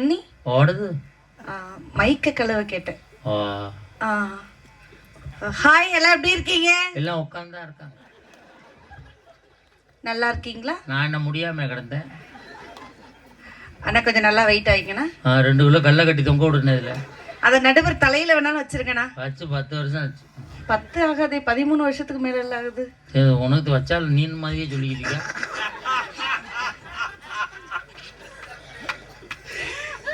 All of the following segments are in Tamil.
அண்ணி ஓடுது மைக்க கழுவ கேட்டேன். ஹாய் எல்லாம் எப்படி இருக்கீங்க? எல்லாம் உட்காந்துதான் இருக்காங்க. நல்லா இருக்கீங்களா? நான் என்ன முடியாம கிடந்தேன். அண்ணா கொஞ்சம் நல்லா வெயிட் ஆகிக்கண்ணா. ரெண்டு கிலோ கல்லை கட்டி தொங்க விடுனதுல அதை நடுவர் தலையில வேணாலும் வச்சிருக்கேண்ணா வச்சு பத்து வருஷம் ஆச்சு. பத்து ஆகாதே பதிமூணு வருஷத்துக்கு மேல ஆகுது. உனக்கு வச்சாலும் நீ மாதிரியே சொல்லிக்கிறீங்க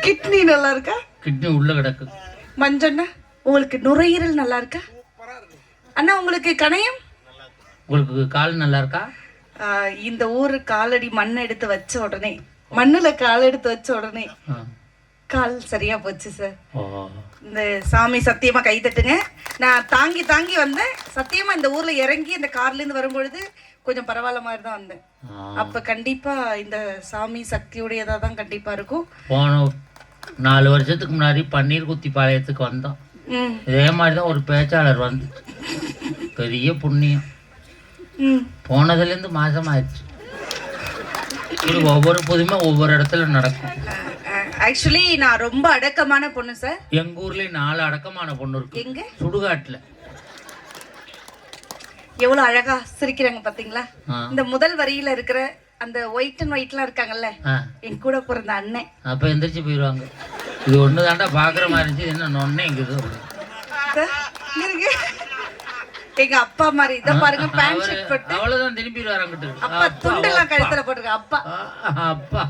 கிட்னி நல்லா இருக்கா கிட்னி உள்ள கிடக்கு. மஞ்சண்ணா உங்களுக்கு நுரையீரல் நல்லா இருக்கா அண்ணா உங்களுக்கு கணையம்? உங்களுக்கு கால் நல்லா இருக்கா இந்த ஊரு காலடி மண் எடுத்து வச்ச உடனே மண்ணுல கால் எடுத்து வச்ச உடனே. கால் சரியா போச்சு சார். இந்த சாமி சத்தியமா கை தட்டுங்க. நான் தாங்கி தாங்கி வந்தேன். சத்தியமா இந்த ஊர்ல இறங்கி இந்த கார்ல இருந்து வரும்பொழுது கொஞ்சம் பரவாயில்ல மாதிரி தான் வந்தேன். அப்ப கண்டிப்பா இந்த சாமி சக்தியுடையதா தான் கண்டிப்பா இருக்கும். போன நாலு வருஷத்துக்கு முன்னாடி பன்னீர் குத்தி பாளையத்துக்கு வந்தோம். இதே மாதிரி தான் ஒரு பேச்சாளர் வந்து பெரிய புண்ணியம். போனதுலேருந்து மாசம் ஆயிடுச்சு இது ஒவ்வொரு புதுமை ஒவ்வொரு இடத்துல நடக்கும். ஆக்சுவலி நான் ரொம்ப அடக்கமான பொண்ணு சார் எங்க ஊர்லயும் நாலு அடக்கமான பொண்ணு இருக்கு. எங்க? சுடுகாட்டுல. எவ்வளவு அழகா சிரிக்கிறாங்க பாத்தீங்களா. இந்த முதல் வரியில இருக்கிற அந்த ஒயிட் அண்ட் ஒயிட்லாம் இருக்காங்கல்ல ஆ, என் கூட பிறந்த அண்ணன். அப்ப எந்திரிச்சு போயிடுவாங்க இது ஒண்ணு தாண்டா பாக்குற மாதிரி இருந்துச்சு என்ன நொன்னே இங்க. எங்க அப்பா மாதிரி இதை பாருங்க பேண்ட் ஷர்ட் போட்டு. அவ்வளவுதான் திரும்பி வராங்கிட்டு அப்பா துண்டெல்லாம் கழுத்துல போட்டிருக்க அப்பா. அப்பா.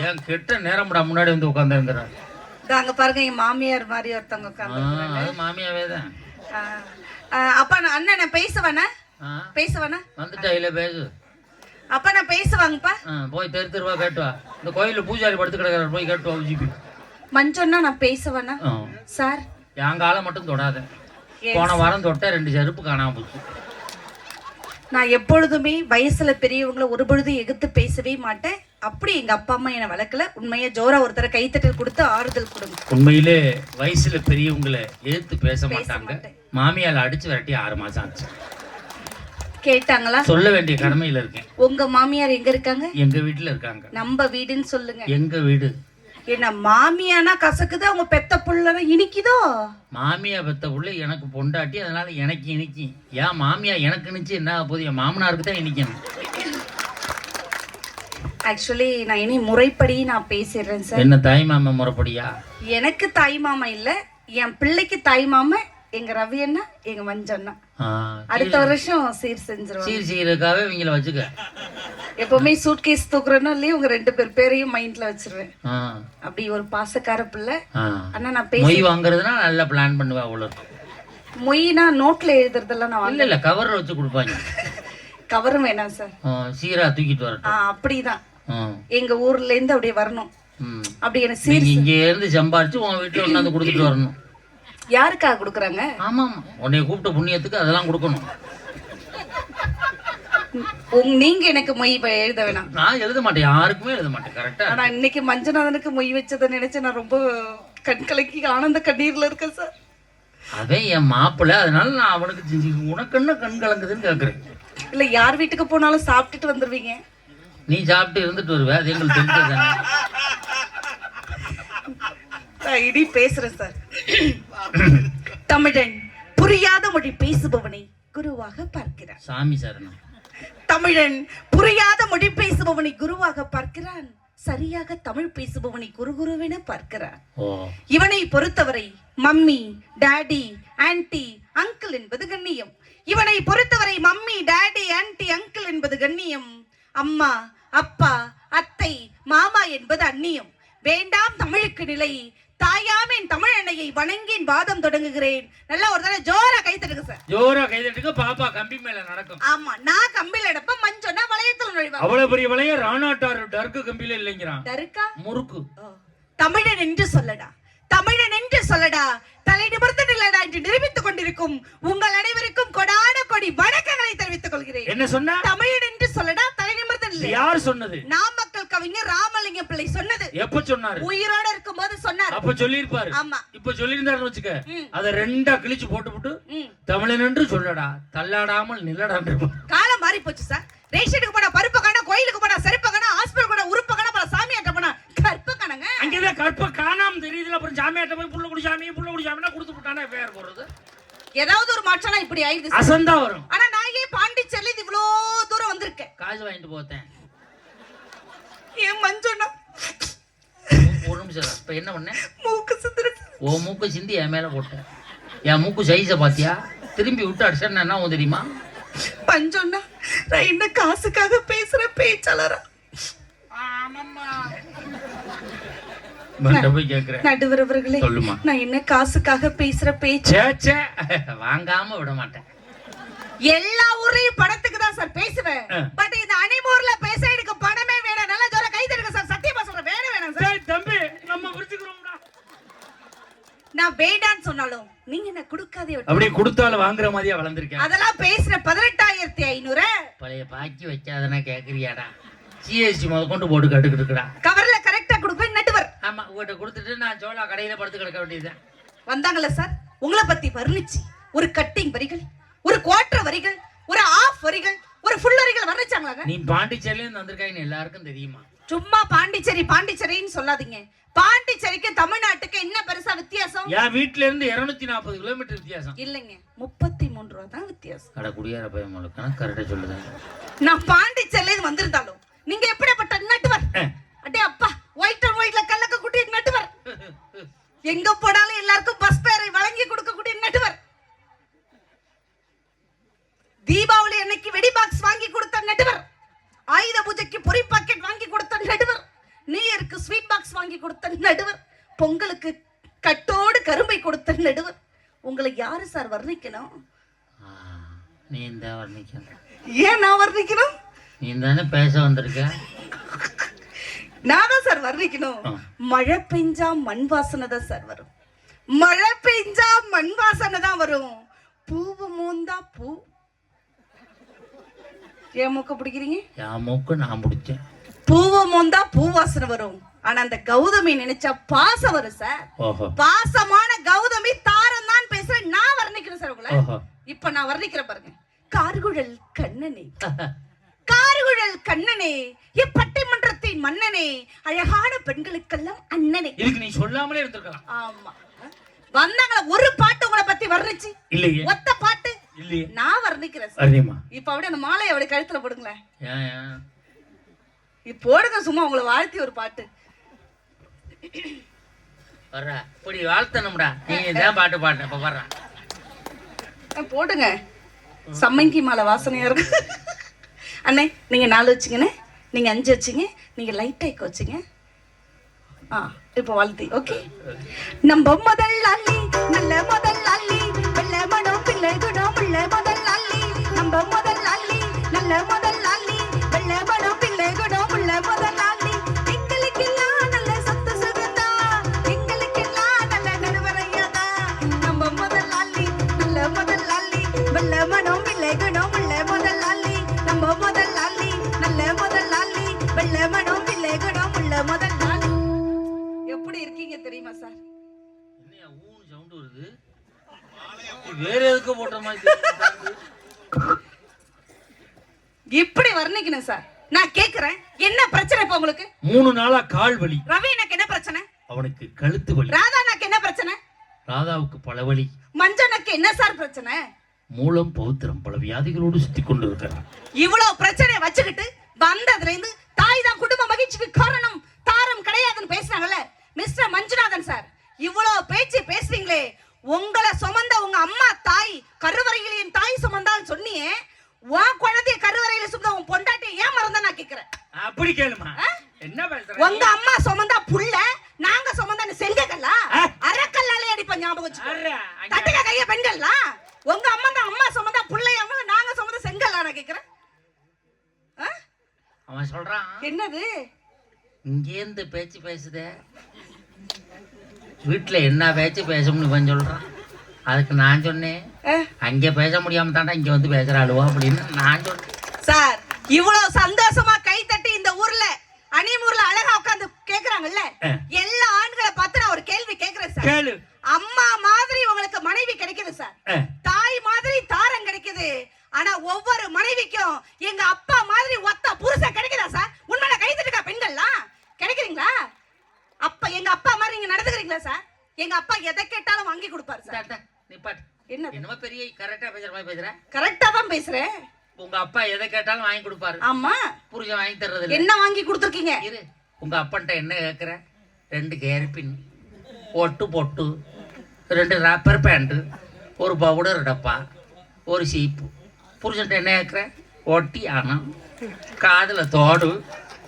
ஏன் கெட்ட நேரம்டா முன்னாடி வந்து உட்காந்து இருக்கிறார் இதோ அங்க பாருங்க என் மாமியார் மாதிரி ஒருத்தவங்க உட்காந்து அது மாமியாவே தான் அப்பா அண்ணன் ஆ, பேசுவேண்ணா? வந்துட்டா இல்ல பேசு. அப்பா நான் பேசுவாங்கப்பா. போய் தெரு தெருவா கேட்டு வா. இந்த கோயில்ல பூஜாரி படுத்து கிடக்குறாரு போய் கேட்டு வா ஜிபி மஞ்சொன்னா நான் பேசுவேண்ணா சார். என் காலை மட்டும் தொடாத. போன வாரம் தொட்ட ரெண்டு செருப்பு காணாம போச்சு. நான் எப்பொழுதுமே வயசுல பெரியவங்கள ஒரு பொழுதும் எதிர்த்து பேசவே மாட்டேன். அப்படி எங்க அப்பா அம்மா என்னை வளர்க்கல. உண்மையா ஜோரா ஒருத்தரை கைத்தட்டல் கொடுத்து ஆறுதல் கொடுங்க. உண்மையிலே வயசுல பெரியவங்களை எதிர்த்து பேச மாட்டாங்க. மாமியால அடிச்சு விரட்டி ஆறு மாசம் ஆச்சு. கேட்டாங்களா? சொல்ல வேண்டிய கடமையில இருக்கேன். உங்க மாமியார் எங்க இருக்காங்க? எங்க வீட்டுல இருக்காங்க. நம்ம வீடுன்னு சொல்லுங்க. எங்க வீடு? என்ன மாமியானா கசக்குது அவங்க பெத்த புள்ளனா இனிக்குதோ? மாமியா பெத்த புள்ள எனக்கு பொண்டாட்டி அதனால எனக்கு இனிக்கி. ஏன் மாமியா எனக்கு இனிச்சு என்ன போகுது? என் மாமனாருக்கு தான் இனிக்கணும். ஆக்சுவலி நான் இனி முறைப்படி நான் பேசிடுறேன் சார். என்ன தாய் மாமா முறைப்படியா? எனக்கு தாய் மாமா இல்ல என் பிள்ளைக்கு தாய் மாமா எங்க ரவி அண்ணா எங்க மஞ்ச அண்ணா. அடுத்த வருஷம் சீர் செஞ்சிருவாங்க. சீர் சீருக்காவே இவங்கள வச்சுக்க. எப்பவுமே சூட்கேஸ் தூக்குறேனோ இல்லையோ உங்க ரெண்டு பேர் பேரையும் மைண்ட்ல வச்சிருவேன். அப்படி ஒரு பாசக்கார பிள்ளை. ஆ. அண்ணா நான் பேச மொய் வாங்குறதுனா நல்லா பிளான் பண்ணுவா அவ்வளோ மொய்னா நோட்ல எழுதுறதெல்லாம் நான் இல்ல இல்ல கவர்ல வச்சு கொடுப்பாங்க. கவரும் வேணாம் சார் சீரா தூக்கிட்டு வரட்டும். அப்படிதான். எங்க ஊர்ல இருந்து அப்படியே வரணும். அப்படி எனக்கு சீர் இங்க இருந்து சம்பாரிச்சு உன் வீட்டுல கொண்டாந்து கொடுத்துட்டு வரணும். யாருக்காக கொடுக்குறாங்க? ஆமா ஆமா உன்னைய கூப்பிட்ட புண்ணியத்துக்கு அதெல்லாம் கொடுக்கணும். நீங்க எனக்கு மொய் எழுத வேணாம். நான் எழுத மாட்டேன் யாருக்குமே எழுத மாட்டேன் கரெக்டா ஆனா இன்னைக்கு மஞ்சநாதனுக்கு மொய் வச்சதை நினைச்சு நான் ரொம்ப கண் கலக்கி ஆனந்த கண்ணீர்ல இருக்கேன் சார். அவன் என் மாப்பிள்ளை அதனால நான் அவனுக்கு செஞ்சு உனக்கு என்ன கண் கலங்குதுன்னு கேக்குறேன். இல்ல யார் வீட்டுக்கு போனாலும் சாப்பிட்டுட்டு வந்துருவீங்க. நீ சாப்பிட்டு இருந்துட்டு வருவ அது எங்களுக்கு தெரிஞ்சது இனி பேசுறேன் சார். தமிழன் புரியாத மொழி பேசுபவனை குருவாக பார்க்கிறான். சாமி சரணம் தமிழன் புரியாத மொழி பேசுபவனை குருவாக பார்க்கிறான். சரியாக தமிழ் பேசுபவனை குரு குருவென பார்க்கிறான். ஓ. இவனை பொறுத்தவரை மம்மி டாடி ஆன்ட்டி அங்கிள் என்பது கண்ணியம். இவனை பொறுத்தவரை மம்மி டாடி ஆன்ட்டி அங்கிள் என்பது கண்ணியம். அம்மா அப்பா அத்தை மாமா என்பது அந்நியம். வேண்டாம் தமிழுக்கு நிலை தாயாமேன் தமிழ் அன்னையை வணங்கின் வாதம் தொடங்குகிறேன். நல்லா ஒரு தடவை ஜோரா கை தட்டுங்க சார் ஜோரா கைதட்டுக்கு பாப்பா கம்பி மேல நடக்கும். ஆமா நான் கம்பில் எடுப்ப மஞ்சொன்னா வளையத்தில் நுழைவா. அவ்வளவு பெரிய விலைய ராணாட்டார் டர்க்கு கம்பியில இல்லைங்கிறான். தருக்கா முறுக்கு. தமிழன் என்று சொல்லடா. தமிழன் என்று சொல்லடா. தலை நிமிர்ந்து நில்லடா நிரூபித்துக் கொண்டிருக்கும் உங்கள் அனைவருக்கும் கொடான கொடி வணக்கங்களை தெரிவித்துக் கொள்கிறேன். என்ன சொன்னா? தமிழன் என்று சொல்லடா தலை நிமிர்ந்து யார் சொன்னது? நாமக்கல் கவிஞர் ராமலிங்கம் பிள்ளை சொன்னது. எப்ப சொன்னாரு? உயிரோட இருக்கும்போது சொன்னார். அப்ப சொல்லியிருப்பாரு. ஆமா. இப்ப சொல்லியிருந்தாருன்னு வச்சுக்க. அத ரெண்டா கிழிச்சு போட்டுவிட்டு ம். தமிழன் என்று சொல்லடா தள்ளாடாமல் இருப்பான். காலம் மாறி போச்சு சார். ரேஷனுக்கு போனா பருப்பு காணா கோயிலுக்கு போனா செருப்பு காணா ஹாஸ்பிட்டல் போனா உறுப்பு காணா போனா சாமியாட்ட போனா கற்ப கணங்க. அங்கேதான் கற்ப காணாம தெரியுதுல அப்புறம் சாமியாட்ட போய் புள்ள குடி சாமி புள்ள குடி சாமினா கொடுத்து விட்டானே பேர் போடுறது ஏதாவது ஒரு மாற்றம்னா இப்படி ஆயிடுது. அசந்தா வரும். ஆனா நான் ஏன் பாண்டிச்சேரியில இது இவ்வளோ தூரம் வந்திருக்கேன்? காசு வாங்கிட்டு போத்தேன். ஏன் மஞ்சோண்ணா? ஒரு நிமிஷம். இப்ப என்ன பண்ணேன்? மூக்கு சுந்தர ஓ மூக்கு சிந்தி என் மேல போட்டேன். என் மூக்கு சைஸ பாத்தியா? திரும்பி விட்டு அடிச்சா என்ன தெரியுமா? பஞ்சோண்ணா நான் என்ன காசுக்காக பேசுற பேச்சாளரா? மண்ட போய் கேக்குறேன். நடுவர் அவர்களே சொல்லுமா. நான் என்ன காசுக்காக பேசுற பேச்சு? வாங்காம விட மாட்டேன். எல்லா ஊர்லயும் பணத்துக்கு தான் சார் பேசுவேன். பட் இந்த அனிமூர்ல பேச எனக்கு பணமே வேணாம். நல்லா ஜோர கை தருங்க சார். சத்தியமா சொல்றேன். வேணும் வேணாம் சார். டேய் தம்பி நம்ம பிரிச்சுக்கிறோம்டா நான் வேண்டான்னு சொன்னாலும் நீங்க என்ன கொடுக்காதே அப்படியே கொடுத்தாலும் வாங்குற மாதிரியா வளர்ந்துருக்கேன். அதெல்லாம் பேசுற பதினெட்டாயிரத்தி ஐநூறு. பழைய பாக்கி வச்சாதானே கேக்குறியாடா. ஜிஎஸ்டி முத கொண்டு போட்டு கட்டுக்கிட்டு இருக்கடா கவர்ல கரெக்டா கொடுப்பேன் நடுவர் ஆமா உங்கள்கிட்ட கொடுத்துட்டு நான் சோளா கடையில படுத்து கிடக்க வேண்டியதுதான். வந்தாங்கல்ல சார் உங்களை பத்தி வர்ணிச்சு. ஒரு கட்டிங் வரிகள் ஒரு குவார்டர் வரிகள் ஒரு ஆஃப் வரிகள் ஒரு ஃபுல் வரிகள் வர்ணிச்சாங்களாங்க நீ பாண்டிச்சேரியில இருந்து வந்திருக்காங்கன்னு எல்லாருக்கும் தெரியுமா? சும்மா பாண்டிச்சேரி பாண்டிச்சேரின்னு சொல்லாதீங்க. பாண்டிச்சேரிக்கு தமிழ்நாட்டுக்கு என்ன பெருசா வித்தியாசம்? என் வீட்ல இருந்து இருநூத்தி நாற்பது கிலோமீட்டர் வித்தியாசம். இல்லைங்க முப்பத்தி மூணு ரூபா தான் வித்தியாசம். கடை குடியார பையன் முழுக்கான கரெக்டா சொல்லுதேன் நான் பாண்டிச்சேரியில இருந்து வந்திருந்தாலும் நீங்க எப்படிப்பட்ட நட்டுவர்? அடே அப்பா ஒயிட் அண்ட் ஒயிட்ல கல்லக்க குட்டி நட்டுவர். எங்க போனாலும் எல்லாருக்கும் பஸ் பேரை வழங்கி கொடுக்கக்கூடிய நட்டுவர். தீபாவளி அன்னைக்கு வெடி பாக்ஸ் வாங்கி கொடுத்த நடுவர் ஆயுத பூஜைக்கு பொரி பாக்கெட் வாங்கி கொடுத்த நடுவர். நியூ இயருக்கு ஸ்வீட் பாக்ஸ் வாங்கி கொடுத்த நடுவர். பொங்கலுக்கு கட்டோடு கரும்பை கொடுத்த நடுவர். உங்களை யாரு சார் வர்ணிக்கணும்? நீ இந்த வர்ணிக்கணும். ஏன் நான் வர்ணிக்கணும்? நீ தானே பேச வந்திருக்க. நான் சார் வர்ணிக்கணும். மழை பெஞ்சா மண் வாசனை தான் சார் வரும். மழை பெஞ்சா மண் வாசனை தான் வரும். பூவு மூந்தா பூ. ஏன் மூக்க பிடிக்கிறீங்க? என் மூக்கு நான் பிடிச்சேன். பூவு மூந்தா பூ வாசனை வரும். ஆனா அந்த கௌதமி நினைச்சா பாசம் வரும் சார். பாசமான கௌதமி தாரம் தான் பேசுறேன். நான் வர்ணிக்கிறேன் சார் உங்களை. இப்ப நான் வர்ணிக்கிறேன் பாருங்க. கார்குழல் கண்ணனே. கார்குழல் கண்ணனே இப்பட்டிமன்றத்தின் மன்னனே அழகான பெண்களுக்கெல்லாம் அண்ணனே. இதுக்கு நீ சொல்லாமலே இருந்திருக்கலாம். ஆமா. வந்தாங்களா ஒரு பாட்டு உங்களை பத்தி வர்ணிச்சு? இல்லையே. ஒத்த பாட்டு? இல்லையே. நான் வர்ணிக்கிறேன் இப்ப அப்படியே அந்த மாலையை அப்படி கழுத்துல போடுங்களேன். போடுங்க சும்மா உங்களை வாழ்த்தி ஒரு பாட்டு. வர்ற. இப்படி வாழ்த்தணும்டா. நீங்க தான் பாட்டு பாடுற இப்ப வர்ற. போடுங்க. சம்மங்கி மாலை வாசனையா இருக்கு. அண்ணே நீங்கள் நாலு வச்சுங்கண்ணே நீங்கள் அஞ்சு வச்சுங்க நீங்கள் லைட் டைக் வச்சுங்க ஆ இப்போ வாழ்த்தி ஓகே நம்ம முதல் அள்ளி நல்ல முதல் அள்ளி. வெள்ள மனம் பிள்ளை குணம் உள்ள முதல் அள்ளி. நம்ம முதல் அள்ளி நல்ல வேற எதுக்கு போட்ட மாதிரி. இப்படி வர்ணிக்கணும் சார். நான் கேக்குறேன். என்ன பிரச்சனை இப்ப உங்களுக்கு? மூணு நாளா கால் வலி. ரவி எனக்கு என்ன பிரச்சனை? அவனுக்கு கழுத்து வலி. ராதா எனக்கு என்ன பிரச்சனை? ராதாவுக்கு பல வலி. மஞ்சனுக்கு என்ன சார் பிரச்சனை? மூலம் பௌத்திரம் பல வியாதிகளோடு சுத்தி கொண்டு இருக்கிறான் இவ்வளவு பிரச்சனையை வச்சுக்கிட்டு வந்ததுல இருந்து தாய் தான் குடும்ப மகிழ்ச்சிக்கு காரணம். தாரம் கிடையாதுன்னு பேசுனாங்கல்ல. மிஸ்டர் மஞ்சுநாதன் சார் இவ்வளவு பேச்சு பேசுறீங்களே உங்களை சுமந்த உங்க அம்மா தாய் கருவறையில் என் தாய் சுமந்தான்னு சொன்னியே உன் குழந்தைய கருவறையில சுமந்த உன் பொண்டாட்டி ஏன் மறந்த நான் கேக்குறேன். அப்படி கேளுமா. என்ன உங்க அம்மா சுமந்தா புள்ள நாங்க சுமந்தா செங்கக்கல்லா ஆ? அறக்கல்லாலே அடிப்ப ஞாபகம் தட்டுக்க கைய பெண்கள்லாம் உங்க அம்மா தான் அம்மா சுமந்தா புள்ளையாம நாங்க சுமந்த செங்கல்லா நான் கேக்குறேன்? அவன் சொல்றான். என்னது? இங்கேருந்து பேச்சு பேசுதே. வீட்டுல என்ன பேச்சு பேசணும்னு இவன் சொல்றான் அதுக்கு நான் சொன்னேன்? அங்கே பேச முடியாம தாண்டா இங்க வந்து பேசுற அழுவா அப்படின்னு நான் சொன்னேன். சார் இவ்வளவு சந்தோஷமா கை தட்டி இந்த ஊர்ல அணிமூர்ல அழகா உட்கார்ந்து கேக்குறாங்கல்ல? ஆ. எல்லா ஆண்களை பார்த்து நான் ஒரு கேள்வி கேக்குறேன் சார். கேளு. அம்மா மாதிரி உங்களுக்கு மனைவி கிடைக்குது சார். தாய் மாதிரி தாரம் கிடைக்குது. ஆனா ஒவ்வொரு மனைவிக்கும் எங்க அப்பா மாதிரி ஒத்த புருஷன் கிடைக்குதா சார்? உண்மையில கை தட்டுக்கா பெண்கள்லாம்? கிடைக்குறீங்களா நடந்துக்கிறீங்களா சார் எங்க அப்பா எதை கேட்டாலும் வாங்கி கொடுப்பாரு சார் நிப்பாட்டு என்ன என்னமோ பெரிய கரெக்டா பேசுற மாதிரி பேசுற. கரெக்டா தான் பேசுறேன். உங்க அப்பா எதை கேட்டாலும் வாங்கி கொடுப்பாரு. ஆமா. புருஷன் வாங்கி தர்றது என்ன வாங்கி கொடுத்துருக்கீங்க? இரு. உங்க அப்பன்ட்ட என்ன கேட்குற ரெண்டு கேரிப்பின் ஒட்டு பொட்டு ரெண்டு ரப்பர் பேண்ட்டு ஒரு பவுடர் டப்பா ஒரு சீப்பு. புருஷன்ட்ட என்ன கேட்குற ஒட்டி ஆனம் காதில் தோடு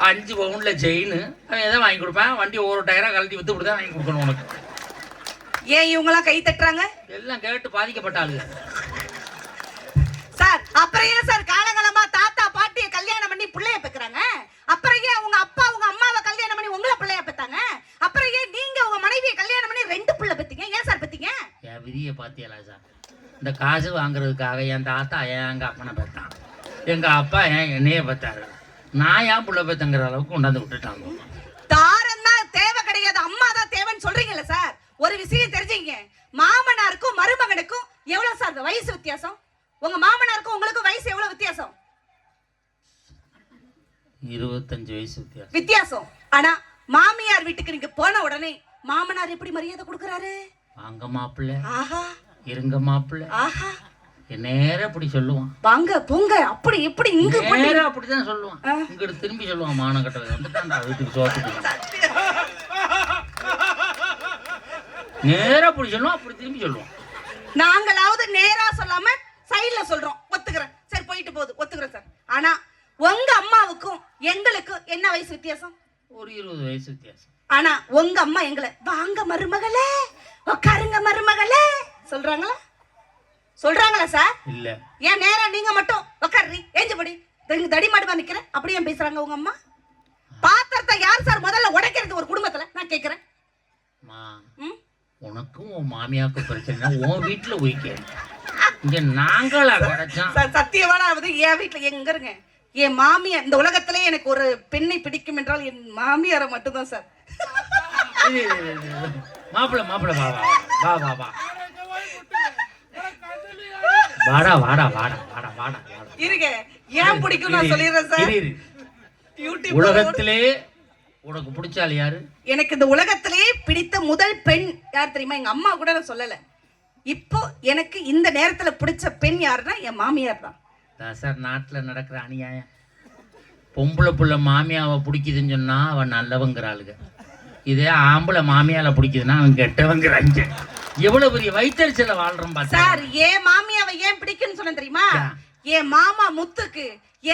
அஞ்சு பவுண்டில் செயின். அவன் எதை வாங்கி கொடுப்பான்? வண்டி ஒரு டயராக கழட்டி வித்து இப்படி தான் வாங்கி கொடுக்கணும் உனக்கு. ஏன் இவங்கெல்லாம் கை தட்டுறாங்க? எல்லாம் கேட்டு பாதிக்கப்பட்ட ஆளுங்க. சார் அப்புறம் ஏன் சார் காலகாலமா தாத்தா பாட்டிய கல்யாணம் பண்ணி பிள்ளைய பெக்குறாங்க? அப்புறம் ஏன் உங்க அப்பா உங்க அம்மாவை கல்யாணம் பண்ணி உங்களை பிள்ளைய பெத்தாங்க? அப்புறம் ஏன் நீங்க உங்க மனைவியை கல்யாணம் பண்ணி ரெண்டு பிள்ளை பெத்தீங்க? ஏன் சார் பெத்தீங்க? என் விதியை பார்த்தியலா சார். இந்த காசு வாங்குறதுக்காக என் தாத்தா ஏன் எங்கள் அப்பனை பெத்தான். எங்கள் அப்பா ஏன் என்னையே பெத்தாரு. நான் ஏன் புள்ள பெத்தங்கிற அளவுக்கு கொண்டாந்து விட்டுட்டாங்க. தாரம் தான் தேவை கிடையாது. அம்மா தான் தேவைன்னு சொல்றீங்கல்ல சார். ஒரு விஷயம் தெரிஞ்சுங்க. மாமனாருக்கும் மருமகனுக்கும் எவ்வளவு சார் வயசு வித்தியாசம்? உங்க மாமனாருக்கும் உங்களுக்கும் வயசு எவ்வளவு வித்தியாசம்? இருபத்தஞ்சு வயசு வித்தியாசம். வித்தியாசம். ஆனா மாமியார் வீட்டுக்கு நீங்க போன உடனே மாமனார் எப்படி மரியாதை கொடுக்கறாரு? வாங்க மாப்பிள்ளை. ஆஹா. இருங்க மாப்பிள்ளை. ஆஹா. நேரா அப்படி சொல்லுவான். வாங்க போங்க அப்படி இப்படி இங்க பண்ணி. நேரா அப்படிதான் சொல்லுவான். இங்கிட்டு திரும்பி சொல்லுவான் மானக்கட்டவை வந்துட்டான்டா வீட்டுக்கு சோத்துக்கு. நேரா அப்படி சொல்லுவான் அப்படி திரும்பி சொல்லுவான். நாங்களாவது நேரா சொல்லாம சைடுல சொல்றோம். ஒத்துக்கிறேன். சரி போயிட்டு போகுது. ஒத்துக்கிறேன் சார். ஆனா உங்க அம்மாவுக்கும் எங்களுக்கும் என்ன வயசு வித்தியாசம்? ஒரு இருபது வயசு வித்தியாசம். ஆனா உங்க அம்மா எங்களை வாங்க மருமகளே உட்காருங்க மருமகளே சொல்றாங்களா? சொல்றாங்களா சார்? இல்ல. ஏன் நேரா நீங்க மட்டும் உட்காருறீ ஏஞ்சு படி. தடி மாடுமா நிக்கிறேன். அப்படியே பேசுறாங்க உங்க அம்மா? பாத்திரத்தை யார் சார் முதல்ல உடைக்கிறது ஒரு குடும்பத்துல? நான் கேக்குறேன்? உனக்கும் உன் மாமியாவுக்கும் பிரச்சனை உன் வீட்டுல உயிக்க இங்க நாங்களா கிடைச்சோம். சார் சத்தியமானாவது என் வீட்டுல எங்க இருங்க? என் மாமியார் இந்த உலகத்திலே எனக்கு ஒரு பெண்ணை பிடிக்கும் என்றால் என் மாமியாரை மட்டும்தான் சார். மாப்பிள்ள மாப்பிள்ள வா வா வா வா. வாடா வாடா வாடா வாடா வாடா இருங்க. ஏன் பிடிக்கும் நான் சொல்லிடுறேன் சார். யூடியூப் உலகத்திலே உனக்கு பிடிச்சாள் யாரு? எனக்கு இந்த உலகத்திலே பிடித்த முதல் பெண் யார் தெரியுமா? எங்க அம்மா கூட நான் சொல்லல. இப்போ எனக்கு இந்த நேரத்துல பிடிச்ச பெண் யாருன்னா என் மாமியார் தான். சார் நாட்டில் நடக்கிற அநியாயம். பொம்பளை புள்ள மாமியாவை பிடிக்குதுன்னு சொன்னா அவன் நல்லவங்கிற ஆளுங்க. இதே ஆம்பளை மாமியால பிடிக்குதுன்னா அவன் கெட்டவங்கிறாங்க எவ்வளவு பெரிய வைத்தறிச்சல வாழ்றோம் சார் ஏன் மாமியாவை ஏன் பிடிக்கும்னு சொன்ன தெரியுமா? என் மாமா முத்துக்கு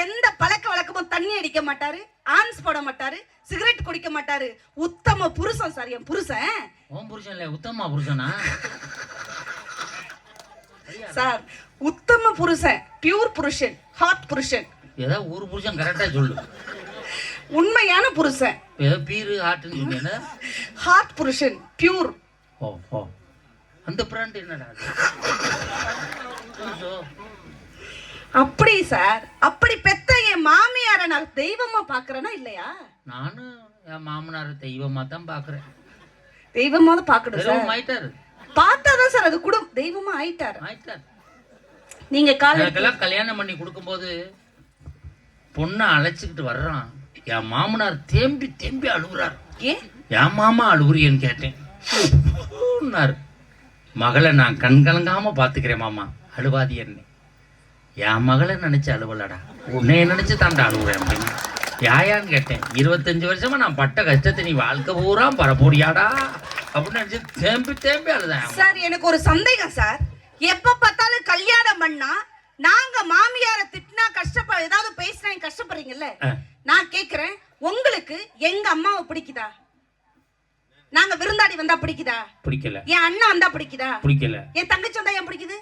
எந்த பழக்க வழக்கமும் தண்ணி அடிக்க மாட்டாரு ஆன்ஸ் போட மாட்டாரு சிகரெட் குடிக்க மாட்டாரு. உத்தம புருஷன் சார் என் புருஷன். உன் புருஷன் இல்லை உத்தமா புருஷனா? சார் உத்தம புருஷன் பியூர் புருஷன் ஹாட் புருஷன். ஏதோ ஊர் புருஷன் கரெக்டா சொல்லு. உண்மையான புருஷன். ஏதோ பீரு ஆட்டுன்னு சொன்னீங்க ஹாட் புருஷன் பியூர் ஓ ஓ. அந்த பிராண்ட் என்னடா? அப்படி சார் அப்படி பெத்த என் மாமியாரை நான் தெய்வமா பாக்குறேனா இல்லையா? நானும் என் மாமனார் தெய்வமா தான் பாக்குறேன் தெய்வமா தான் பாக்கணும் சார் ஆயிட்டாரு. பார்த்தாதான் சார் அது குடும். தெய்வமா ஆயிட்டாரு. ஆயிட்டாரு. நீங்க கால எனக்கெல்லாம் கல்யாணம் பண்ணி கொடுக்கும்போது பொண்ணை அழைச்சிக்கிட்டு வர்றான். என் மாமனார் தேம்பி தேம்பி அழுகுறார். என் மாமா அழுகுறியன்னு கேட்டேன். "ஊன்னாரு. மகளை நான் கண் கலங்காம மாமா. அழுவாதி என்ன. என் மகளை நினைச்சு அழுவலடா. உன்னைய நினைச்சு தாண்டா அழுகுறேன் அப்படின்னு. யாயான்னு கேட்டேன். இருபத்தஞ்சு வருஷமா நான் பட்ட கஷ்டத்தை நீ வாழ்க்கை பூரா பரப்போடியாடா அப்படின்னு நினைச்சு தேம்பி தேம்பி அழுதேன். சார் எனக்கு ஒரு சந்தேகம் சார். எப்ப பார்த்தாலும் கல்யாணம் பண்ணா நாங்க மாமியார திட்டினா கஷ்டப்ப ஏதாவது பேசினா கஷ்டப்படுறீங்கல்ல. நான் கேக்குறேன் உங்களுக்கு எங்க அம்மாவை பிடிக்குதா? நாங்க விருந்தாடி வந்தா பிடிக்குதா? பிடிக்கல. என் அண்ணன் வந்தா பிடிக்குதா? பிடிக்கல. என் தங்கச்சி வந்தா ஏன் பிடிக்குது?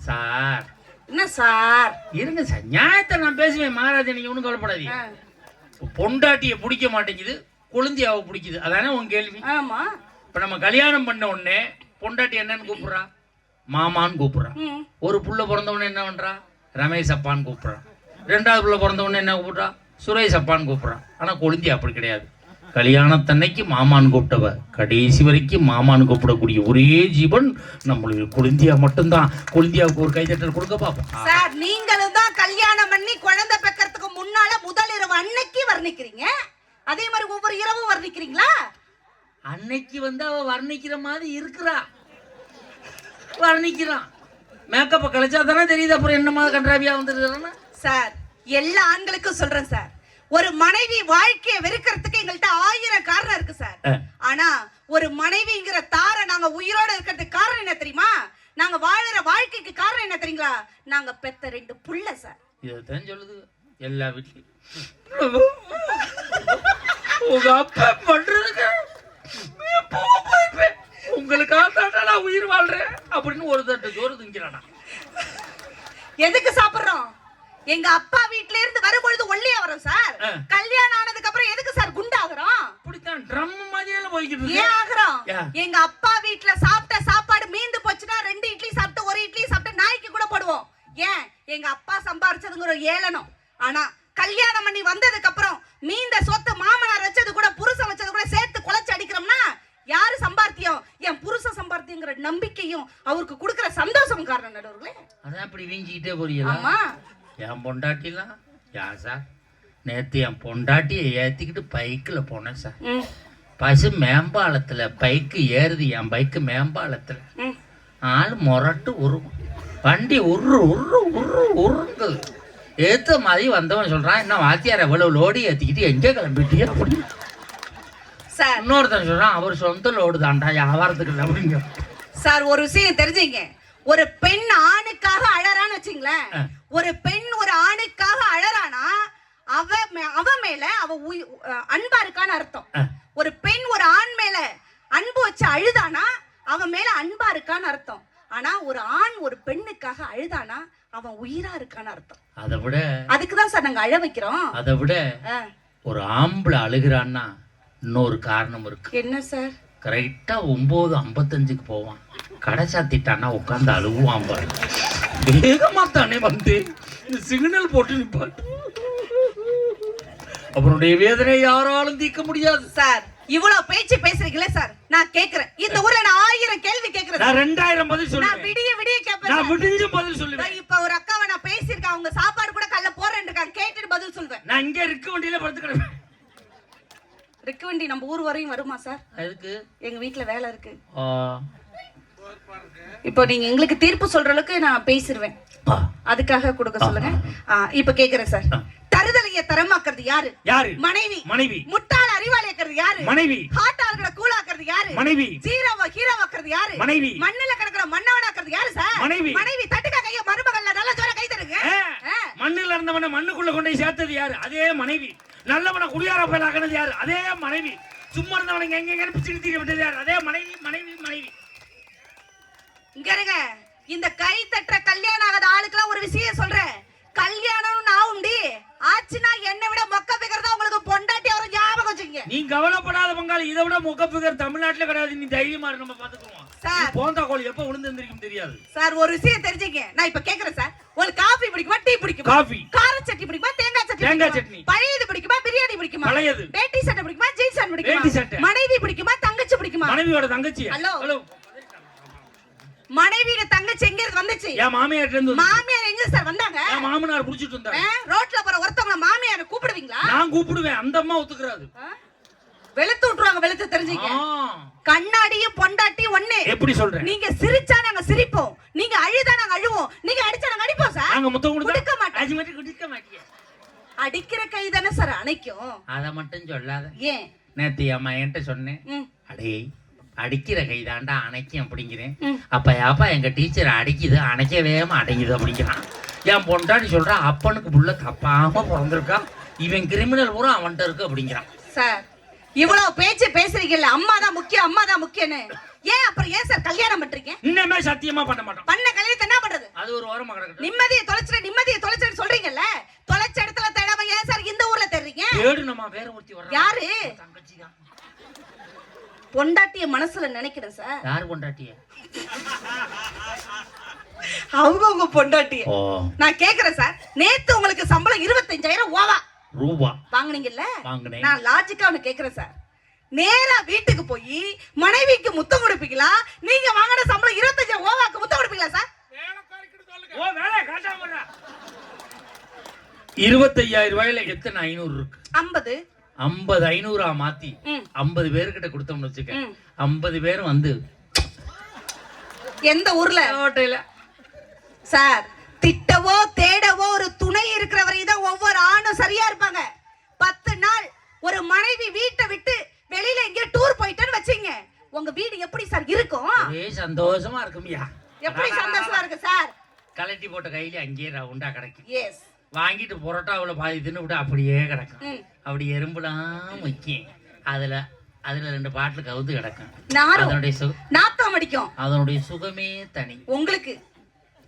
சார். என்ன சார்? இருங்க சார். நியாயத்தை நான் பேசுவேன் மகாராஜா நீங்க ஒன்றும் கவலைப்படாதீங்க. பொண்டாட்டியை பிடிக்க மாட்டேங்குது குழந்தையாவை பிடிக்குது. அதானே உன் கேள்வி? ஆமா. இப்போ நம்ம கல்யாணம் பண்ண உடனே பொண்டாட்டி என்னன்னு கூப்பிடுறா? மாமான்னு கூப்பிடுறா. ஒரு புள்ள பிறந்த உடனே என்ன பண்றா? ரமேஷ் அப்பான்னு கூப்பிடுறா. ரெண்டாவது புள்ள பிறந்த உடனே என்ன கூப்பிடுறா? சுரேஷ் அப்பான்னு கூப்பிடுறா ஆனா கொழுந்தி அப்படி கிடையாது. கல்யாணத்தன்னைக்கு மாமான்னு கூப்பிட்டவ கடைசி வரைக்கும் மாமான்னு கூப்பிடக்கூடிய ஒரே ஜீவன் நம்மளுக்கு கொழுந்தியா மட்டும்தான். கொழுந்தியாவுக்கு ஒரு கைதட்டல் கொடுக்க பார்ப்போம். சார் நீங்களும் தான் கல்யாணம் பண்ணி குழந்தை பெக்கறதுக்கு முன்னால முதல் இரவு அன்னைக்கு வர்ணிக்கிறீங்க? அதே மாதிரி ஒவ்வொரு இரவும் வர்ணிக்கிறீங்களா? அன்னைக்கு வந்து அவ வர்ணிக்கிற மாதிரி இருக்கிறா. வர்ணிக்கிறான். மேக்கப்பை கழிச்சா தானே தெரியுது அப்புறம் என்ன மாதிரி கன்றாவியா வந்துருக்கான்னு சார் எல்லா ஆண்களுக்கும் சொல்றேன் சார் ஒரு மனைவி வாழ்க்கையை வெறுக்கிறதுக்கு எங்கள்கிட்ட ஆயிரம் காரணம் இருக்கு சார் ஆனா ஒரு மனைவிங்கிற தாரை நாங்க உயிரோட இருக்கிறதுக்கு காரணம் என்ன தெரியுமா? நாங்க வாழுற வாழ்க்கைக்கு காரணம் என்ன தெரியுங்களா? நாங்க பெத்த ரெண்டு புள்ள சார் இதைத்தான் சொல்லுது. எல்லா வீட்லயும். உங்க அப்பா பண்றதுக்கு. உங்களுக்காக தான்டா நான் உயிர் வாழ்றேன் அப்படின்னு ஒரு தட்டு ஜோறு திங்கிறானா? எதுக்கு சாப்பிடுறோம்? எங்க அப்பா வீட்ல இருந்து வரும்பொழுது ஒல்லியா வரும் சார். கல்யாணம் ஆனதுக்கு அப்புறம் எதுக்கு சார் குண்டாகிறோம்? ட்ரம் போய்கிட்டு ஏன் ஆகுறோம்? எங்க அப்பா வீட்ல சாப்பிட்ட சாப்பாடு மீந்து போச்சுன்னா ரெண்டு இட்லி சாப்பிட்டு ஒரு இட்லி சாப்பிட்டு நாய்க்கு கூட போடுவோம். ஏன்? எங்க அப்பா சம்பாரிச்சதுங்கிற ஏளனம். ஆனா கல்யாணம் பண்ணி வந்ததுக்கு அப்புறம் மீந்த சொத்து மாமனார் வச்சது கூட புருஷன் வச்சது கூட சேர்த்து குலைச்சு அடிக்கிறோம்னா யாரு சம்பாத்தியம் என் புருஷன் சம்பாத்தியங்கிற நம்பிக்கையும் அவருக்கு கொடுக்கிற சந்தோஷம் காரணம் நடுவர்களே. அதான் இப்படி வீஞ்சிக்கிட்டே போறீங்களா? ஆமா. என் பொண்டாட்டிலாம் யா சார்? நேற்று என் பொண்டாட்டியை ஏற்றிக்கிட்டு பைக்கில் போனேன் சார். பசு மேம்பாலத்தில் பைக்கு ஏறுது என் பைக்கு மேம்பாலத்தில். ஆள் முரட்டு உருவும் வண்டி உரு உரு உரு உருங்குது. ஏத்த மாதிரி வந்தவன் சொல்றான் என்ன வாத்தியார் எவ்வளவு லோடி ஏத்திக்கிட்டு எங்கே கிளம்பிட்டியா? அப்படின்னு. சார். இன்னொருத்தன் சொல்றான் அவர் சொந்த லோடு தான்டா வியாபாரத்துக்கு அப்படிங்க சார் ஒரு விஷயம் தெரிஞ்சுங்க. ஒரு பெண் ஆணுக்காக அழறான்னு வச்சுங்களேன். ஒரு பெண் ஒரு ஆணுக்காக அழறானா அவ அவ மேல அவ அன்பா இருக்கான்னு அர்த்தம். ஒரு பெண் ஒரு ஆண் மேல அன்பு வச்சு அழுதானா அவன் மேல அன்பா இருக்கான்னு அர்த்தம். ஆனா ஒரு ஆண் ஒரு பெண்ணுக்காக அழுதானா அவன் உயிரா இருக்கான்னு அர்த்தம். அதை விட அதுக்குதான் சார் நாங்க அழ வைக்கிறோம். அதை விட. ஒரு ஆம்பளை அழுகிறான்னா இன்னொரு காரணம் இருக்கு. என்ன சார்? கரெக்டா ஒன்பது ஐம்பத்தஞ்சுக்கு போவான். கடை சாத்திட்டான்னா உட்காந்து அழுவான் பாரு வேகமா தானே வந்து. இந்த சிக்னல் போட்டு நிப்பான் அவனுடைய வேதனை யாராலும் தீர்க்க முடியாது. சார் இவ்வளவு பேச்சு பேசுறீங்களே சார். நான் கேக்குறேன். இந்த ஊர்ல நான் ஆயிரம் கேள்வி கேக்குறேன் நான் ரெண்டாயிரம் பதில் நான் சொல்லுவேன் விடிய விடிய கேட்பேன் நான். விடிஞ்சு பதில் சொல்லுவேன். நான் இப்ப ஒரு அக்காவை நான் பேசியிருக்கேன். அவங்க சாப்பாடு கூட கல்ல போறேன் இருக்காங்க. கேட்டுட்டு பதில் சொல்வேன். நான் இங்க இருக்க வண்டியில படுத்துக்கிறேன் இருக்க வண்டி நம்ம ஊர் வரையும் வருமா சார்? அதுக்கு எங்க வீட்ல வேலை இருக்கு. இப்போ நீங்க எங்களுக்கு தீர்ப்பு சொல்ற அளவுக்கு நான் பேசிடுவேன் அதுக்காக கொடுக்க சொல்லுங்க. இப்ப கேக்குறேன் சார். தருதலைய தரமாக்குறது யாரு? யாரு? மனைவி. மனைவி. முட்டாள் அறிவாளியாக்குறது யாரு? மனைவி. ஹாட் ஆளுகளை கூலாக்குறது யாரு? மனைவி. ஜீரோவா ஹீரோவாக்குறது யாரு? மனைவி. மண்ணுல கிடக்குற மண்ணவனாக்குறது யாரு சார்? மனைவி. மனைவி தட்டுக்கா கைய மருமகள்ல நல்ல ஜோர கை தருங்க. மண்ணுல இருந்தவனை மண்ணுக்குள்ள கொண்டு போய் சேர்த்தது யாரு? அதே மனைவி. நல்லவனை குடியார போய் ஆக்கினது யாரு? அதே மனைவி. சும்மா இருந்தவனை எங்க எங்க பிடிச்சிட்டு தீர விட்டது யாரு? அதே மனைவி மனைவி மனைவி. இங்க இருங்க. இந்த கை தட்டுற கல்யாணம் ஆகாத ஆளுக்கெல்லாம் ஒரு விஷயம் சொல்றேன். கல்யாணம் நான் உண்டு ஆச்சுன்னா என்னை விட மொக்க பிக்கிறதா உங்களுக்கு பொண்டாட்டி வரும் ஞாபகம் வச்சுக்கங்க. நீ கவலைப்படாத பங்காளி இதை விட முகப்புகர் தமிழ்நாட்டுல கிடையாது. நீ தைரியமா நம்ம பாத்துக்குவோம் சார். போந்தா கோழி எப்ப விழுந்து எந்திரிக்கும் தெரியாது. சார் ஒரு விஷயம் தெரிஞ்சுங்க நான் இப்ப கேக்குறேன் சார். உங்களுக்கு காஃபி பிடிக்குமா டீ பிடிக்குமா? காஃபி கார சட்னி பிடிக்குமா தேங்காய் சட்னி தேங்காய்? சட்னி. பழையது பிடிக்குமா பிரியாணி பிடிக்குமா? பழையது. வேட்டி சட்டை பிடிக்குமா ஜீன்ஸ் சட்டை பிடிக்குமா? வேட்டி சட்டை. மனைவி பிடிக்குமா தங்கச்சி பிடிக்குமா? மனைவியோட தங்கச்சி ஹலோ. மனைவியோட தங்கச்சி எங்க இருந்து வந்துச்சு? என் மாமியார்ட்ட இருந்து மாமியார் எங்க சார் வந்தாங்க? என் மாமனார் புடிச்சிட்டு வந்தாரு. ரோட்ல போற ஒருத்தவங்கள மாமியார கூப்பிடுவீங்களா? நான் கூப்பிடுவேன். அந்த அம்மா ஒத்துக்கிறாரு ஆ? வெளுத்து விட்டுருவாங்க வெளுத்து தெரிஞ்சுங்க கண்ணாடியும் பொண்டாட்டியும் ஒண்ணு. எப்படி சொல்றேன்? நீங்க சிரிச்சா நாங்க சிரிப்போம். நீங்க அழுதா நாங்க அழுவோம். நீங்க அடிச்சா நாங்க அடிப்போம் சார்? நாங்க முத்தம் கொடுக்க மாட்டோம். குடிக்க மாட்டியா. அடிக்கிற கை தானே சார் அணைக்கும். அதை மட்டும் சொல்லாத. ஏன்? நேத்து என் என்கிட்ட சொன்னேன். அடே அடிக்கிற கை தாண்டா அணைக்கும் அப்படிங்கிறேன். அப்ப ஏப்பா எங்க டீச்சர் அடிக்குது அணைக்க வேகமா அடைக்குது அப்படிங்கிறான். என் பொண்டாட்டி சொல்றா அப்பனுக்கு புள்ள தப்பாம பிறந்திருக்கா. இவன் கிரிமினல் பூரா அவன்கிட்ட இருக்கு அப்படிங்கிறான். சார் இவ்வளவு பேச்சு பேசுறீங்கல்ல அம்மா தான் முக்கியம் அம்மா தான் முக்கியம்னு. ஏன் அப்புறம் ஏன் சார் கல்யாணம் பண்றீங்க? இன்னமே சத்தியமா பண்ண மாட்டான் பண்ண கல்யாணத்தை என்ன பண்றது? அது ஒரு ஓரமா கிடக்கட்டும். நிம்மதியை தொலைச்சிட நிம்மதியை தொலைச்சிட சொல்றீங்கல்ல? தொலைச்ச இடத்துல தேடாம ஏன் சார் இந்த ஊர்ல தேடுறீங்க? தேடு நம்ம வேற ஒருத்தி யாரு? தங்கச்சி தான் பொண்டாட்டிய மனசுல நினைக்கிறேன் சார். யார் பொண்டாட்டிய? அவங்க உங்க பொண்டாட்டிய. ஓ. நான் கேக்குறேன் சார். நேத்து உங்களுக்கு சம்பளம் இருபத்தஞ்சாயிரம் ஓவா. ரூபா. வாங்குனீங்கல்ல? வாங்கினேன். நான் லாஜிக்கா ஒண்ணு கேக்குறேன் சார். நேரா வீட்டுக்கு போய் மனைவிக்கு முத்தம் கொடுப்பீங்களா? நீங்க வாங்கின சம்பளம் இருபத்தஞ்சாயிரம் ஓவாக்கு முத்தம் கொடுப்பீங்களா சார்? இருபத்தையாயிரம் ரூபாயில எத்தனை ஐநூறு இருக்கு? ஐம்பது. ஐம்பது ஐநூறா மாத்தி. ஐம்பது பேர்கிட்ட கொடுத்தோம்னு வச்சுக்க. ஐம்பது பேரும் வந்து எந்த ஊர்ல? கோட்டையில. சார் திட்டவோ தேடவோ ஒரு துணை இருக்கிற தான் ஒவ்வொரு ஆணும் சரியா இருப்பாங்க. பத்து நாள் ஒரு மனைவி வீட்டை விட்டு வெளியில எங்கேயோ டூர் போயிட்டேன்னு வச்சீங்க. உங்க வீடு எப்படி சார் இருக்கும்? ஒரே சந்தோஷமா இருக்கும்யா எப்படி சந்தோஷமா இருக்கு சார்? கலட்டி போட்ட கையில அங்கேயே ரவுண்டா கிடக்கும் எஸ் வாங்கிட்டு புரோட்டாவுல பாதி தின்னு விட்டு அப்படியே கிடக்கும். அப்படி எறும்புலாம் முக்கியம் அதுல அதுல ரெண்டு பாட்டில் கவுத்து கிடக்கும். அதனுடைய நாத்தம் அடிக்கும். அதனுடைய சுகமே தனி. உங்களுக்கு.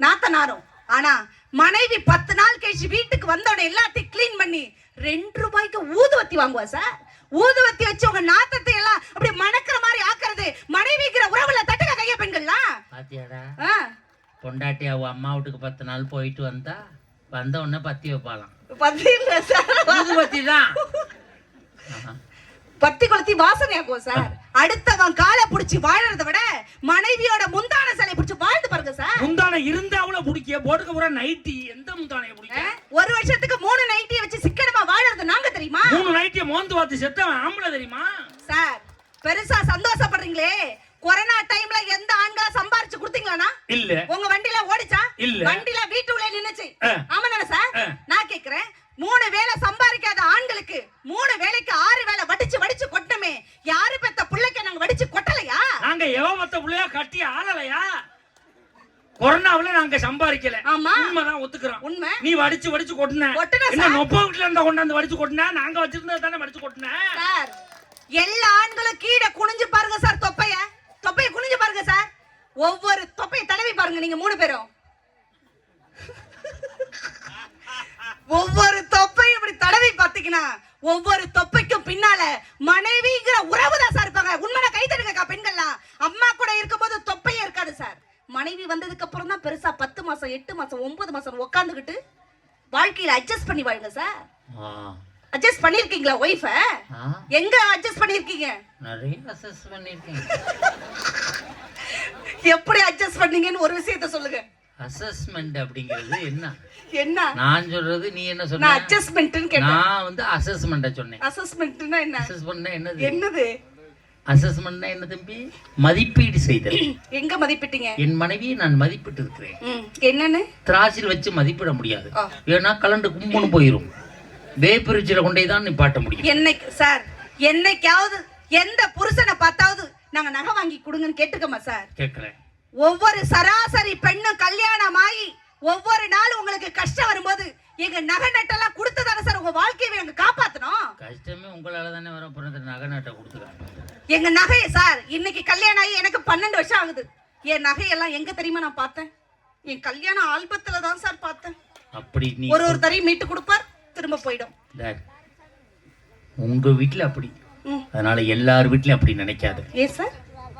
நாத்த நாரும். ஆனா மனைவி பத்து நாள் கழிச்சு வீட்டுக்கு வந்தோடனே எல்லாத்தையும் க்ளீன் பண்ணி ரெண்டு ரூபாய்க்கு ஊதுவத்தி வாங்குவா சார்? ஊதுவத்தி வச்சு உங்க நாத்தத்தை எல்லாம் அப்படி மணக்கிற மாதிரி ஆக்குறது மனைவிக்கிற உறவுல தட்டுக்க கைய பெண்கள்லாம் பாத்தியாடா? பொண்டாட்டி அவ அம்மா வீட்டுக்கு பத்து நாள் போயிட்டு வந்தா வந்த உடனே பத்தி வைப்பாளாம். பத்தி இல்ல சார். புது பத்தி தான். பத்தி கொளுத்தி வாசனை ஆக்குவோம் சார் அடுத்தவன் காலை புடிச்சு வாழறத விட மனைவியோட முந்தான சிலை புடிச்சு வாழ்ந்து பாருங்க சார் முந்தானை இருந்தாவுல பிடிக்க? போட்டுக்க போற நைட்டி எந்த முந்தானைய பிடிக்க? ஒரு வருஷத்துக்கு மூணு நைட்டியை வச்சு சிக்கனமா வாழறது நாங்க தெரியுமா? மூணு நைட்டிய மோந்து பார்த்து செத்தவன் ஆம்பளை தெரியுமா? சார் பெருசா சந்தோஷப்படுறீங்களே? கொரோனா டைம்ல எந்த ஆண்களா சம்பாரிச்சு கொடுத்தீங்களாண்ணா? இல்ல. உங்க வண்டில ஓடிச்சா? இல்ல. வண்டில வீட்டுக்குள்ளே நின்னுச்சு. ஆ. ஆமா சார். நான் கேக்குறேன். மூணு வேளை சம்பாதிக்காத ஆண்களுக்கு மூணு வேளைக்கு ஆறு வேளை வடிச்சு வடிச்சு கொட்டணுமே. யாரு பெத்த பிள்ளைக்கு நாங்க வடிச்சு கொட்டலையா? நாங்க எவ மத்த புள்ளையா கட்டி ஆளலையா? கொரோனாவுல நாங்க சம்பாதிக்கல. ஆமா. உண்மைதான் ஒத்துக்கிறோம். உண்மை. நீ வடிச்சு வடிச்சு கொட்டின. என்ன. நொப்ப வீட்டுல இருந்தா கொண்டாந்து வடிச்சு கொட்டின? நாங்க வச்சிருந்தது தானே வடிச்சு கொட்டின? சார் எல்லா ஆண்களும் கீழே குனிஞ்சு பாருங்க சார் தொப்பைய. தொப்பைய குனிஞ்சு பாருங்க சார். ஒவ்வொரு தொப்பைய தடவி பாருங்க நீங்க மூணு பேரும். ஒவ்வொரு தொப்பையும் இப்படி தடவி பாத்தீங்கன்னா ஒவ்வொரு தொப்பைக்கும் பின்னால மனைவிங்கிற உறவு தான் சார் இருப்பாங்க. உண்மையான கை தட்டுங்கக்கா பெண்கள்லாம் அம்மா கூட இருக்கும்போது தொப்பையே இருக்காது சார். மனைவி வந்ததுக்கு அப்புறம் தான் பெருசா பத்து மாசம் எட்டு மாசம் ஒன்பது மாசம் உட்காந்துக்கிட்டு வாழ்க்கையில அட்ஜஸ்ட் பண்ணி வாழுங்க சார். அட்ஜஸ்ட் பண்ணிருக்கீங்களா ஒய்ஃப எங்க அட்ஜஸ்ட் பண்ணிருக்கீங்க? நிறைய அசஸ் பண்ணிருக்கேன். எப்படி அட்ஜஸ்ட் பண்ணீங்கன்னு ஒரு விஷயத்த சொல்லுங்க. அசஸ்மெண்ட் அப்படிங்கிறது என்ன? என்ன? நான் சொல்றது நீ என்ன நான் சொன்ன அட்ஜஸ்ட்மெண்ட்னு கேட்டேன். நான் வந்து அசஸ்மெண்ட சொன்னேன். அசஸ்மெண்ட்னா என்ன? அசஸ்மெண்ட்னா என்னது? என்னது? அசஸ்மெண்ட்னா என்ன தம்பி? மதிப்பீடு செய்தல். எங்க மதிப்பிட்டீங்க? என் மனைவியை நான் மதிப்பிட்டு இருக்கிறேன் என்னன்னு? திராசில் வச்சு மதிப்பிட முடியாது. ஏன்னா கலண்டு கும்புன்னு போயிரும். வேப்பரிச்சில கொண்டே தான் நிப்பாட்ட முடியும். என்னைக்கு சார் என்னைக்காவது எந்த புருஷனை பார்த்தாவது நாங்க நகை வாங்கி கொடுங்கன்னு கேட்டுக்கோமா சார்? கேட்கிறேன். ஒவ்வொரு சராசரி பெண்ணும் கல்யாணம் ஆகி ஒவ்வொரு நாள் உங்களுக்கு கஷ்டம் வரும்போது எங்க நகை நட்டெல்லாம் கொடுத்து தானே சார்? உங்க வாழ்க்கையை எங்க காப்பாத்தணும். கஷ்டமே உங்களால தானே வர பிறந்த நகை நாட்டை கொடுத்துருக்காங்க எங்க நகை சார் இன்னைக்கு கல்யாணம் ஆகி எனக்கு பன்னெண்டு வருஷம் ஆகுது. என் நகையெல்லாம் எங்க தெரியுமா நான் பார்த்தேன்? என் கல்யாண ஆல்பத்துல தான் சார் பார்த்தேன். அப்படி நீ ஒரு ஒரு தரையும் மீட்டு கொடுப்பார் திரும்ப போயிடும். உங்க வீட்டுல அப்படி. அதனால எல்லார் வீட்லயும் அப்படி நினைக்காத. ஏ சார்?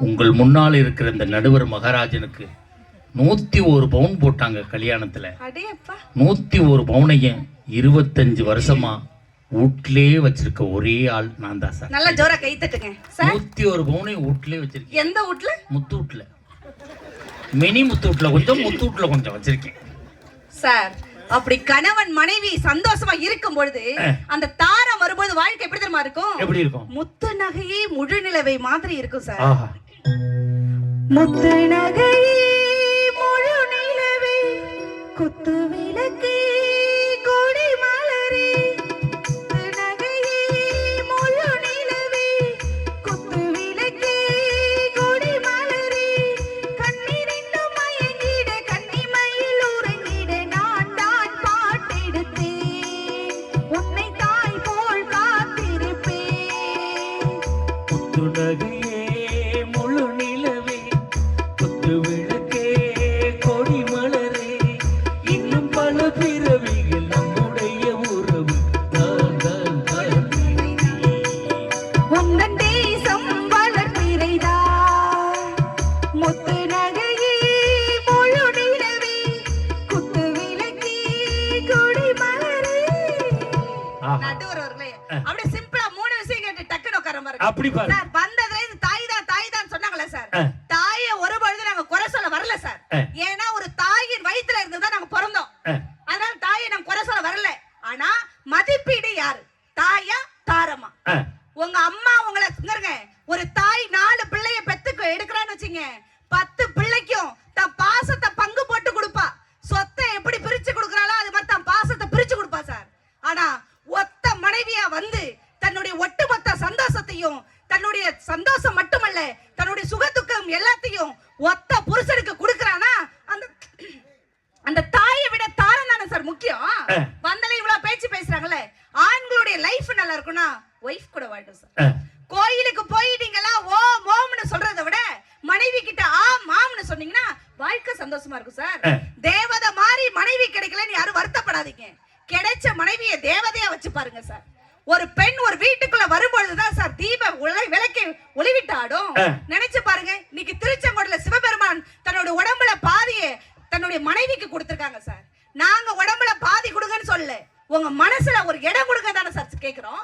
உங்கள் முன்னால் இருக்கிற இந்த நடுவர் மகாராஜனுக்கு நூத்தி ஒரு பவுன் போட்டாங்க கல்யாணத்துல. நூத்தி ஒரு பவுனையும் இருபத்தஞ்சு வருஷமா வீட்லயே வச்சிருக்க ஒரே ஆள் நான் தான் சார். நல்லா ஜோரா கை தட்டுங்க. நூத்தி ஒரு பவுனை வீட்லயே வச்சிருக்கேன். எந்த வீட்ல? முத்து வீட்டுல மினி முத்து வீட்டுல கொஞ்சம் முத்து வீட்டுல கொஞ்சம் வச்சிருக்கேன். சார் அப்படி கணவன் மனைவி சந்தோஷமா இருக்கும் பொழுது அந்த தாரம் வரும்போது வாழ்க்கை எப்படி தெரியுமா இருக்கும்? எப்படி இருக்கும்? முத்து நகையே முழு நிலவை மாதிரி இருக்கும் சார். முத்து நகை முழு நிலவே குத்து விளக்கே தாயை நாங்க குறை சொல்ல வரல ஆனா மதிப்பீடு யாரு தாயா தாரமா ஆ. ஒரு தாய் நாலு பிள்ளைய பெத்துக்கு எடுக்கிறான்னு வச்சுங்க. பத்து பிள்ளைக்கும் தன் பாசத்தை பங்கு போட்டு கொடுப்பா. சொத்தை எப்படி பிரிச்சு கொடுக்கறாளோ அது மாதிரி தன் பாசத்தை பிரிச்சு கொடுப்பா சார். ஆனா ஒத்த மனைவியா வந்து தன்னுடைய ஒட்டுமொத்த சந்தோஷத்தையும் தன்னுடைய சந்தோஷம் மட்டுமல்ல தன்னுடைய சுகதுக்கம் எல்லாத்தையும் ஒத்த புருஷனுக்கு கொடுக்கறானா அந்த அந்த தாயை விட தாரம் தானே சார் முக்கியம். வந்தல இவ்வளவு பேச்சு பேசுறாங்கல்ல. ஆண்களுடைய லைஃப் நல்லா இருக்கும்னா ஒய்ஃப் கூட வாழட்டும் சார் கோயிலுக்கு போய் நீங்கெல்லாம் ஓ மோம்னு சொல்றதை விட மனைவி கிட்ட ஆ மாம்னு சொன்னீங்கன்னா வாழ்க்கை சந்தோஷமா இருக்கும் சார். தேவதை மாதிரி மனைவி கிடைக்கலன்னு யாரும் வருத்தப்படாதீங்க. கிடைச்ச மனைவியை தேவதையா வச்சு பாருங்க சார் ஒரு பெண் ஒரு வீட்டுக்குள்ள வரும்பொழுதுதான் சார் தீப விளக்கை ஒளிவிட்டாடும். நினைச்சு பாருங்க இன்னைக்கு திருச்செங்கோடுல சிவபெருமான் உங்க மனசுல ஒரு இடம் கொடுங்க தானே சார் கேக்குறோம்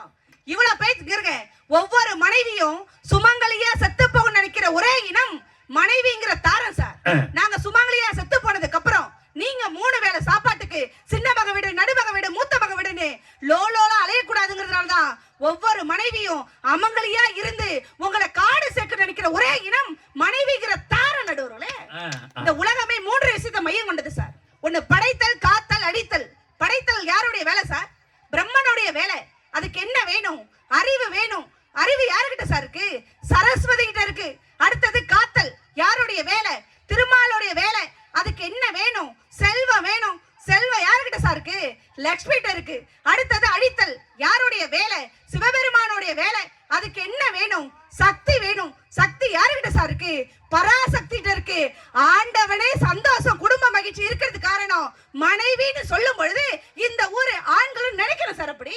இவ்வளவு பேச்சு இருங்க ஒவ்வொரு மனைவியும் சுமங்கலியா செத்து போக நினைக்கிற ஒரே இனம் மனைவிங்கிற தாரம் சார் அஹ். நாங்க சுமங்கலியா செத்து போனதுக்கு அப்புறம் நீங்க மூணு வேளை சாப்பாட்டுக்கு சின்ன மக வீடு நடுமக வீடு மூத்த மக வீடுன்னு லோ லோலா அலையக்கூடாதுங்கிறதுனால தான் ஒவ்வொரு மனைவியும் அமங்கலியா இருந்து உங்களை காடு சேர்க்க நினைக்கிற ஒரே இனம் மனைவிங்கிற தார நடுவர்களே அஹ், இந்த உலகமே மூன்று விஷயத்தை மையம் கொண்டது சார் ஒண்ணு படைத்தல் காத்தல் அடித்தல் படைத்தல் யாருடைய வேலை சார் பிரம்மனுடைய வேலை அதுக்கு என்ன வேணும் அறிவு வேணும் அறிவு யாருகிட்ட சார் இருக்கு சரஸ்வதி கிட்ட இருக்கு அடுத்தது காத்தல் யாருடைய வேலை திருமாலுடைய வேலை அதுக்கு என்ன வேணும் செல்வம் வேணும் செல்வம் யாருகிட்ட சார் இருக்கு லக்ஷ்மி கிட்ட இருக்கு அடுத்தது அழித்தல் யாருடைய வேலை? சிவபெருமானுடைய வேலை. அதுக்கு என்ன வேணும்? சக்தி வேணும். சக்தி யாருகிட்ட சார் இருக்கு? பராசக்தி கிட்ட இருக்கு. ஆண்டவனே சந்தோஷம் குடும்ப மகிழ்ச்சி இருக்கிறது காரணம். மனைவின்னு சொல்லும் பொழுது இந்த ஊரு ஆண்களும் நினைக்கிறோம் சார் அப்படி.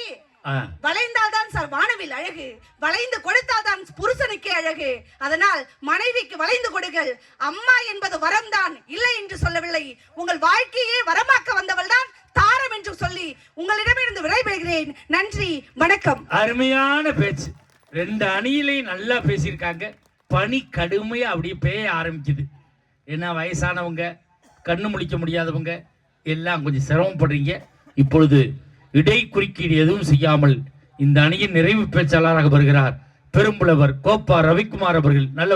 வளைந்தால்தான் சார் வானவில் அழகு. வளைந்து கொடுத்தால்தான் புருஷனுக்கே அழகு. அதனால் மனைவிக்கு வளைந்து கொடுங்கள். அம்மா என்பது வரம்தான் இல்லை என்று சொல்லவில்லை. உங்கள் வாழ்க்கையே வரமாக்க வந்தவள் தான் தாரம் என்று சொல்லி உங்களிடமிருந்து விடைபெறுகிறேன். நன்றி வணக்கம். அருமையான பேச்சு. ரெண்டு அணியிலையும் நல்லா பேசியிருக்காங்க. பனி கடுமையா அப்படியே பேய ஆரம்பிக்குது. ஏன்னா வயசானவங்க கண்ணு முழிக்க முடியாதவங்க எல்லாம் கொஞ்சம் சிரமப்படுறீங்க. இப்பொழுது இடை குறுக்கீடு எதுவும் செய்யாமல் இந்த அணியின் நிறைவு பேச்சாளராக வருகிறார் பெரும்புலவர் கோப்பா ரவிக்குமார் அவர்கள். நல்ல